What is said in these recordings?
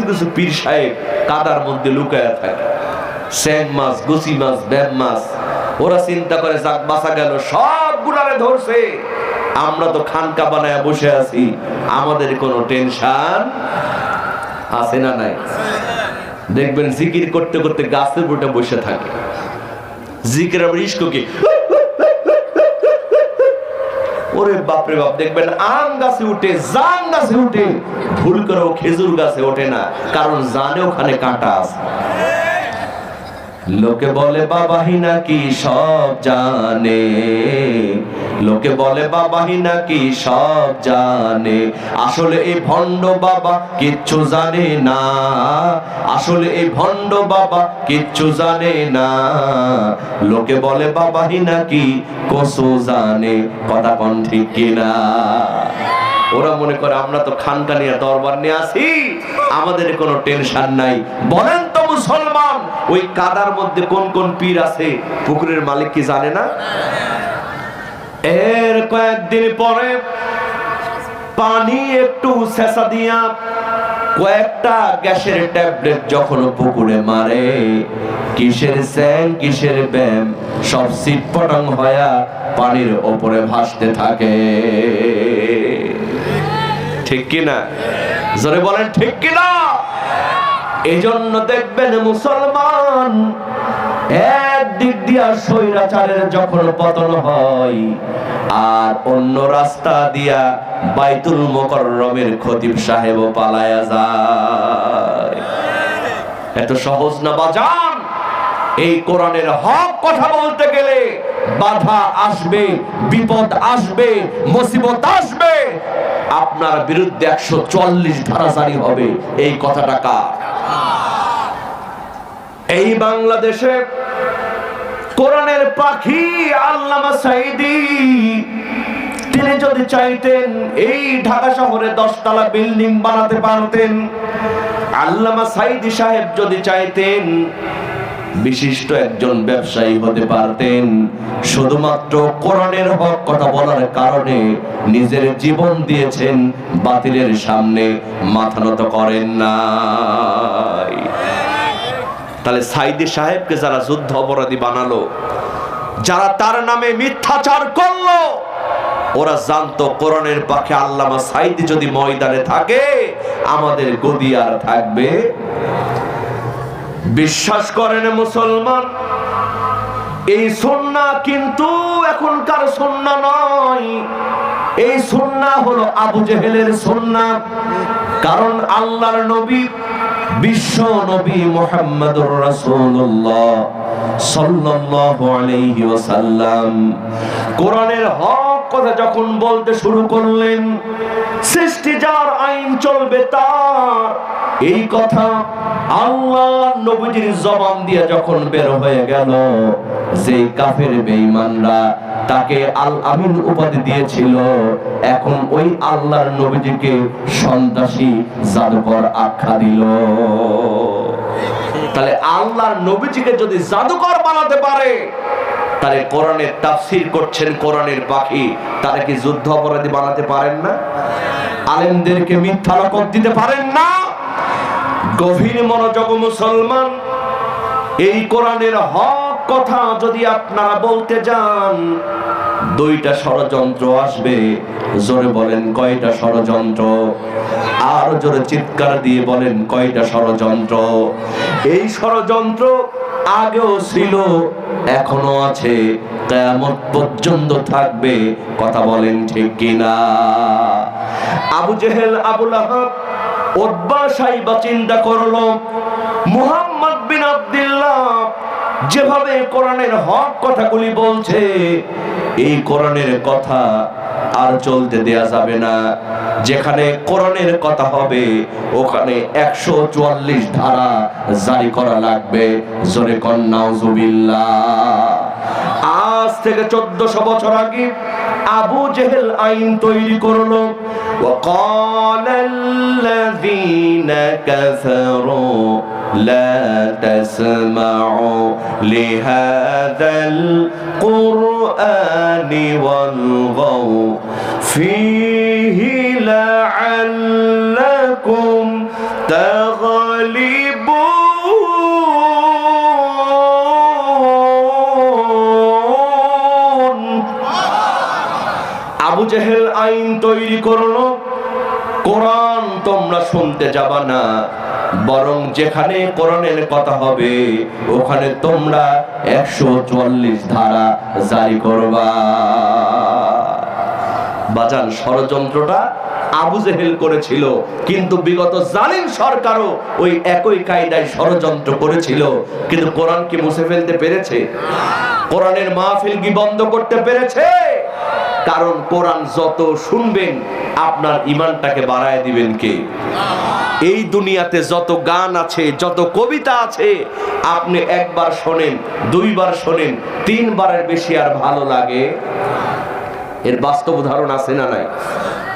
কিছু কিছু পীর সাহেব কাদার মধ্যে লুকায়া থাকে। স্যাং মাছ গুসি মাছ, ব্যাম মাছ, ওরা চিন্তা করে, যাক, বাঁচা গেল সব গুলারে ধরছে। আমরা তো খানকা বানায় বসে আছি, আমাদের কোনো টেনশন আছে না নাই? দেখবেন জিকির করতে করতে গাছের উপরে বসে থাকে। জিকির আবার ইস্ক কি? ওরে বাপরে বাপ, দেখবেন আম গাছে উঠে, জাম গাছে উঠে ভুল করে খেজুর গাছে ওঠে না, কারণ জানে ওখানে কাঁটা আছে। লোকে বলে, বাবাহি নাকি সব জানে? লোকে বলে, বাবাহি নাকি সব জানে? আসলে এই ভণ্ড বাবা কিচ্ছু জানে না। আসলে এই ভণ্ড বাবা কিচ্ছু জানে না। লোকে বলে, বাবাহি নাকি কসু জানে? কথা কন ঠিক কিনা? ওরা মনে করে, আমরা তো খানকা নিয়ে দরবার নিয়ে আসি। আমাদের কোনো টেনশন নাই। বলেন তো মুসলমান, ওই কাদার মধ্যে কোন কোন পীর আছে? পুকুরের মালিক কি জানে না? এর কয়েকদিন পরে পানি একটু শেষা দিয়া কয়েকটা গ্যাসের ট্যাবলেট যখন পুকুরে মারে, কিসের স্যাং, কিসের ব্যাম সব সিট পটং হয়া পানির ওপরে ভাসতে থাকে। ঠিক কিনা? জোরে বলেন, ঠিক কিনা? এই জন্য দেখবেন মুসলমান একদিক দিয়া স্বৈরাচারের যখন পতন হয়, আর অন্য রাস্তা দিয়া বাইতুল মোকররমের খতিব সাহেব পালায়া যায়। এত সহজ না, বাজান? এই কোরআনের হক কথা বলতে গেলে বাধা আসবে, বিপদ আসবে, মুসিবত আসবে। আপনার বিরুদ্ধে একশো চল্লিশ ধারা জারি হবে। এই কথাটা কার? এই বাংলাদেশে কোরআনের পাখি আল্লামা সাইদি তিনি যদি চাইতেন এই ঢাকা শহরে দশতলা বিল্ডিং বানাতে পারতেন, আল্লামা সাইদি সাহেব যদি চাইতেন বিশিষ্ট একজন ব্যবসায়ী হতে পারতেন। শুধুমাত্র কোরআনের হক কথা বলার কারণে নিজের জীবন দিয়েছেন, বাতিলের সামনে মাথা নত করেন নাই। তাহলে সাইদি সাহেবকে যারা যুদ্ধ অপরাধী বানালো, যারা তার নামে মিথ্যাচার করল, ওরা জানতো কোরআনের পাখে আল্লামা সাইদি যদি ময়দানে থাকে, আমাদের গদি আর থাকবে বিশ্বাস করেন মুসলমান, এই সন্না কিন্তু এখনকার সন্না নয়। এই সন্না হলো আবু জেহেলের সন্না, কারণ আল্লাহর নবী, বিশ্ব নবী মোহাম্মদুর রাসূলুল্লাহ সাল্লাল্লাহু আলাইহি ওয়াসাল্লাম। কোরআনের হক কথা যখন বলতে শুরু করলেন, সৃষ্টি যার আইন চলবে তার এই কথা আল্লাহ নবীজির জবান দিয়ে যখন বের হয়ে গেল যে কাফের বেঈমানরা তাকে আল আমিন উপাধি দিয়েছিল, এখন ওই আল্লাহর নবীজিকে সন্ত্রাসী জাদুকর আখ্যা দিল। তাহলে আল্লাহর নবীজিকে যদি জাদুকর বানাতে পারে, তাহলে কোরআনের তাফসির করছেন কোরআনের পাখি তারা কি যুদ্ধ অপরাধী বানাতে পারেন না? আলেমদেরকে মিথ্যা দিতে পারেন না? গভীর মনোযোগ মুসলমান, এই কোরআনের হক কথা যদি আপনারা বলতে যান, দুইটা ষড়যন্ত্র আসবে। জোরে বলেন কয়টা ষড়যন্ত্র? আর জোরে চিৎকার দিয়ে বলেন কয়টা ষড়যন্ত্র? এই ষড়যন্ত্র আগেও ছিল এখনও আছে কেমন পর্যন্ত থাকবে, কথা বলেন ঠিক কিনা? আবু জেহেল, আবুল আহাব ওদ্বা সাইবা চিন্তা করল, মুহাম্মদ বিন আব্দুল্লাহ যেভাবে কোরআনের হক কথাগুলি বলছে, এই কোরআনের কথা আর চলতে দেয়া যাবে না। যেখানে কোরআনের কথা হবে, ওখানে একশো চুয়াল্লিশ ধারা জারি করা লাগবে। জোরে কন্যাউজুবিল্লাহ আজ থেকে চোদ্দশো বছর আগে আবু জেহেল আইন তৈরি করলো وقال الذين كفروا لا تسمعوا لهذا القرآن والغوا فيه لعلكم تغلبون জেহেল আইন তৈরি করল। কোরআন তোমরা শুনতে যাবা না। বরং যেখানে কোরআনের কথা হবে, ওখানে তোমরা একশো চুয়াল্লিশ ধারা জারি করবা। বাজান, ষড়যন্ত্রটা আবু জেহেল করেছিল, কিন্তু বিগত জালিম সরকারও ওই একই কায়দায় ষড়যন্ত্র করেছিল। কিন্তু কোরআন কি মুছে ফেলতে পেরেছে? কোরআনের মাহফিল কি বন্ধ করতে পেরেছে? কারণ কোরআন যত শুনবেন, আপনার ইমানটাকে বাড়ায় দিবেন কে? এই দুনিয়াতে যত গান আছে, যত কবিতা আছে, আপনি একবার শোনেন, দুইবার শোনেন, তিনবারের বেশি আর ভালো লাগে? এর বাস্তব উদাহরণ আছে না নাই?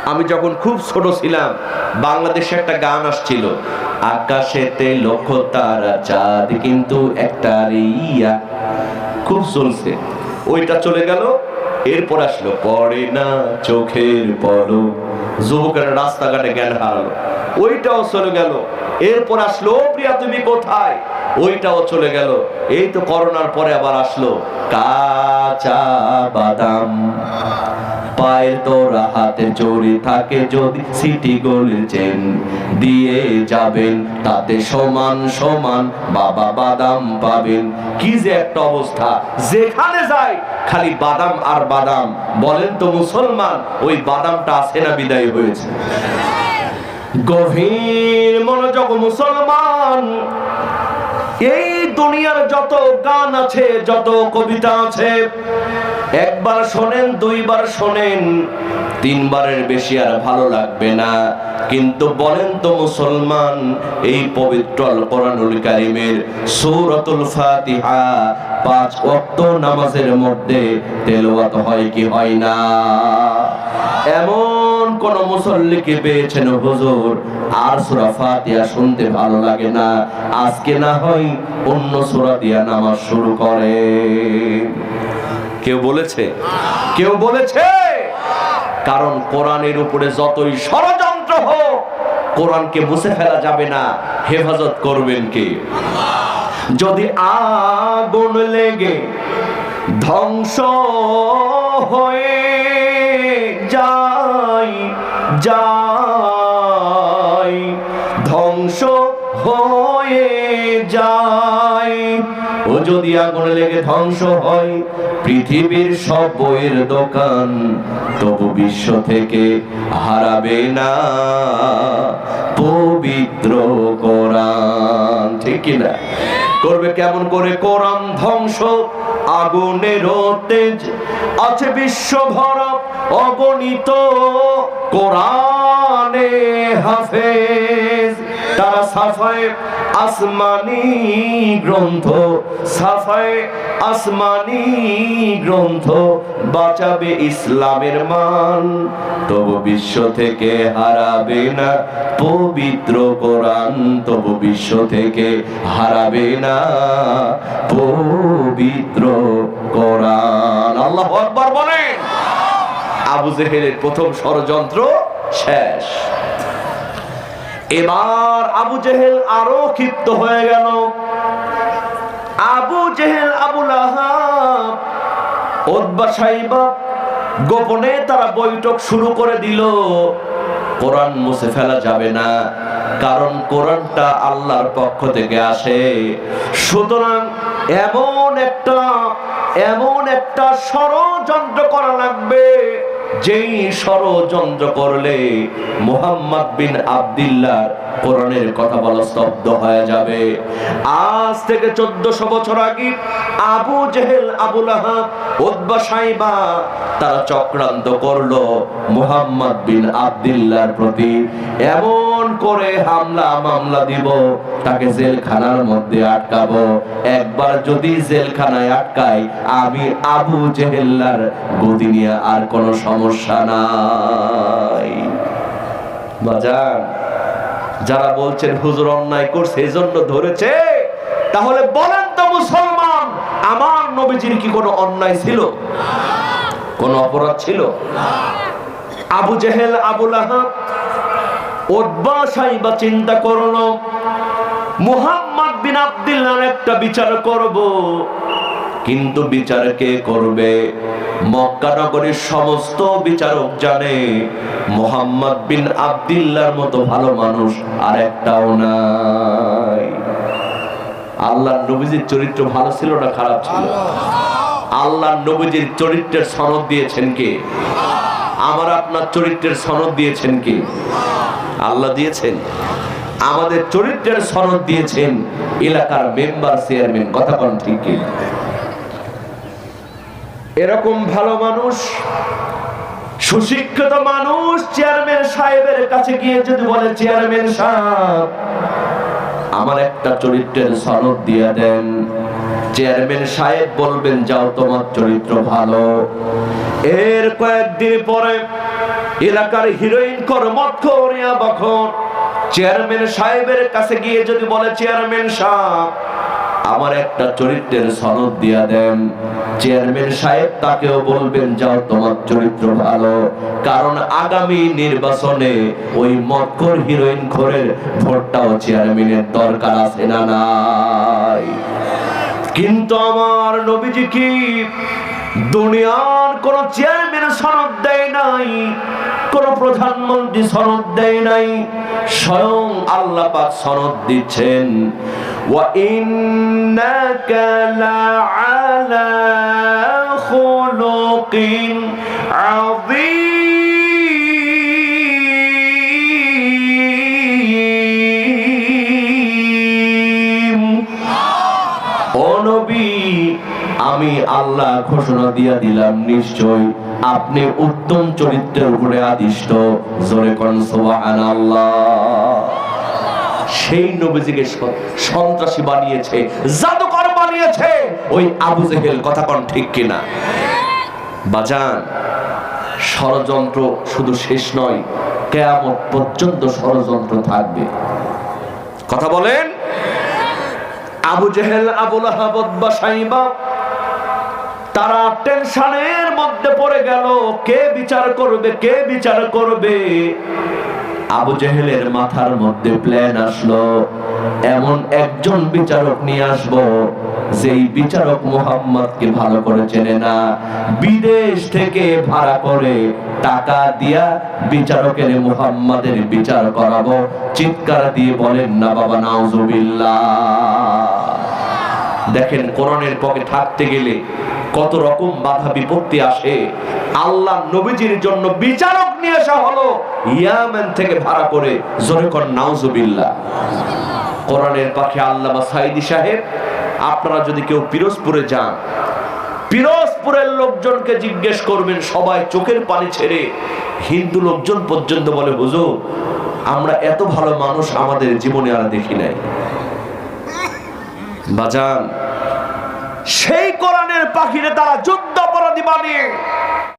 আমি যখন খুব ছোট ছিলাম, বাংলাদেশে একটা গান আসছিল, আকাশেতে লক্ষ তারা চাঁদ, কিন্তু একটা রিয়া খুব চলছে। ওইটা চলে গেল এরপর আসলো পড়ে না চোখের পলক। যুবকের রাস্তাঘাটে জ্ঞান হারালো। ওইটাও চলে গেল। এরপর আসলো প্রিয়া, তুমি কোথায়? ওইটাও চলে গেল। এই তো করোনার পরে আবার আসলো, কাঁচা বাদাম, পায়ের তোরা হাতে জড়ি থাকে যদি সিটি গোল্ড চেন, দিয়ে যাবেন তাতে সমান সমান বাবা বাদাম পাবেন। কি যে একটা অবস্থা, যেখানে যায় খালি বাদাম আর বাদাম। বলেন তো মুসলমান, ওই বাদামটা আছে না বিদায় হয়েছে? গভীর মনোযোগ মুসলমান, এই দুনিয়ার যত গান আছে, যত কবিতা আছে, একবার শোনেন, দুইবার শোনেন, তিনবারের বেশি আর ভালো লাগবে না। কিন্তু বলেন তো মুসলমান, এই পবিত্র কোরআনুল কারিমের সূরাতুল ফাতিহা পাঁচ ওয়াক্ত নামাজের মধ্যে তেলাওয়াত হয় কি হয় না? এমন কোন মুসল্লিকে পেয়েছেন হুজুর? আর সূরা ফাতিহা শুনতে ভালো লাগে না। আজকে না হয় অন্য সূরা দিয়া নামাজ শুরু করে। কেউ বলেছে? কেউ বলেছে? কারণ কোরআনের উপরে যতই ষড়যন্ত্র হোক, কোরআনকে মুছে ফেলা যাবে না। হেফাজত করবেন কে? যদি আগুন লেগে ধ্বংস হয়ে যাই ধ্বংস হয়ে যায়। ও যদি আগুন লেগে ধ্বংস হয়, পৃথিবীর সব বইয়ের দোকান তবু বিশ্ব থেকে হারাবে না। পবিত্র কোরআন, ঠিক কিনা করবে কেমন করে? কোরআন ধ্বংস আগুনের তেজ। আছে বিশ্ব ভরা অগণিত কোরআনে হাফেজ। তারা সাফায় আসমানি গ্রন্থ, সাফায় আসমানি গ্রন্থ বাঁচাবে ইসলামের মান। তবু বিশ্ব থেকে হারাবে না পবিত্র কোরআন, তবু বিশ্ব থেকে হারাবে না পবিত্র কোরআন। আল্লাহ আকবার বলেন। আবু জেহেলের প্রথম ষড়যন্ত্র শেষ। এবার আবু জেহেল আরও ক্ষিপ্ত হয়ে গেল। আবু জেহেল সাইবা গোপনে তারা বৈঠক শুরু করে দিল। কোরআন মুছে ফেলা যাবে না, কারণ কোরআনটা আল্লাহর পক্ষ থেকে আসে। সুতরাং এমন একটা এমন একটা ষড়যন্ত্র করা লাগবে যেই ষড়যন্ত্র করলে মোহাম্মদ বিন আবদুল্লাহ কোরআনের কথা বলা স্তব্ধ হয়ে যাবে। আজ থেকে চোদ্দশো বছর আগে আবু জেহেল, আবু লাহাব সাইবা তারা চক্রান্ত করল মোহাম্মদ বিন আবদুল্লাহর প্রতি। এমন করে হামলা, মামলা দিব, তাকে জেলখানার মধ্যে আটকাবো। একবার যদি জেলখানায় আটকাই আমি আবু জেহেল্লার গদি নিয়ে আর কোনো সমস্যা নাই। বাজান, যারা বলছেন হুজুর অন্যায় করছে, এই জন্য ধরেছে। তাহলে বলেন তো মুসলমান, আমার নবীজির কি কোনো অন্যায় ছিল? কোনো অপরাধ ছিল? আবু জেহেল আবুল আহাব সাইবা চিন্তা করল, মুহাম্মদ বিন আব্দুল্লাহর একটা বিচার করব। কিন্তু বিচার কে করবে? সমস্ত বিচারক জানে, মোহাম্মদ বিন আব্দুল্লাহর মতো ভালো মানুষ আর একটাও নাই। আল্লাহ নবীজির চরিত্র ভালো ছিল না খারাপ ছিল? আল্লাহ নবীজির চরিত্রের সনদ দিয়েছেন কে? আমার আপনার চরিত্রের সনদ দিয়েছেন কে? আল্লাহ দিয়েছেন, আমাদের চরিত্রের সনদ দিয়েছেন এলাকার মেম্বার, চেয়ারম্যান, কথা কোন ঠিক কি? এরকম ভালো মানুষ, সুশিক্ষিত মানুষ চেয়ারম্যান সাহেবের কাছে গিয়ে যদি বলে, চেয়ারম্যান সাহেব, আমার একটা চরিত্রের সনদ দিয়ে দেন চেয়ারম্যান সাহেব বলবেন, যাও, তোমার চরিত্র ভালো এর কয়েকদিন পরে এলাকার হিরোইন কর মৎখরিয়া বখন চেয়ারম্যান সাহেবের কাছে গিয়ে যদি বলে, চেয়ারম্যান সাহেব, আমার একটা চরিত্রের সনদ দিয়া দেন। চেয়ারম্যান সাহেব তাকেও বলবেন, যাও, তোমার চরিত্র ভালো। কারণ আগামী নির্বাচনে ওই মক্কর হিরোইন ঘরের ভোটটাও চেয়ারম্যানের দরকার আছে না নাই? কিন্তু আমার নবীজি কি দুনিয়ার কোন চেয়ারম্যান সনদ দেয় নাই, কোন প্রধানমন্ত্রী সনদ দেয় নাই, স্বয়ং আল্লাহ পাক সনদ দিচ্ছেন। ওয়া ইন্নাকা লাআলা খুলুকিন আযীম। আমি আল্লাহ ঘোষণা দিয়া দিলাম নিশ্চয় আপনি উত্তম চরিত্রের উপরে আদিষ্ট। জোরে কোন, সুবহানাল্লাহ। সেই নবীজিকে সন্ত্রাসী বানিয়েছে, জাদুকর বানিয়েছে। ওই আবু জেহেল, কথা কোন ঠিক কিনা? বাজান, ষড়যন্ত্র শুধু শেষ নয়, কেয়ামত পর্যন্ত ষড়যন্ত্র থাকবে। কথা বলেন? আবু জেহেল আবুল আহাবদ বা সাইবা তারা টেনশনের মধ্যে পড়ে গেল, কে বিচার করবে, কে বিচার করবে? আবু জেহেলের মাথার মধ্যে প্ল্যান আসলো, এমন একজন বিচারক নিয়ে আসব, যেই বিচারক মোহাম্মদকে ভালো করে চেনে না, বিদেশ থেকে ভাড়া করে টাকা দিয়া বিচারকের মোহাম্মদের বিচার করাবো। চিৎকার দিয়ে বলেন, না বাবা, নাউজুবিল্লাহ। দেখেন কোরআনের পকে থাকতে গেলে কত রকম বাধা বিপত্তি আসে। আল্লাহ নবীজির জন্য বিচারক নিয়ে আসা হলো ইয়ামেন থেকে ভাড়া করে। জোরে কর নাউজুবিল্লাহ। কোরআনের পাখে আল্লামা সাইদি সাহেব, আপনারা যদি কেউ পিরোজপুরে যান, পিরোজপুরের লোকজনকে জিজ্ঞেস করবেন, সবাই চোখের পানি ছেড়ে হিন্দু লোকজন পর্যন্ত বলে, হুজুর, আমরা এত ভালো মানুষ আমাদের জীবনে আর দেখি নাই। বাজান সেই কোরআনের পাখিরে তারা যুদ্ধ অপরাধী বানিয়ে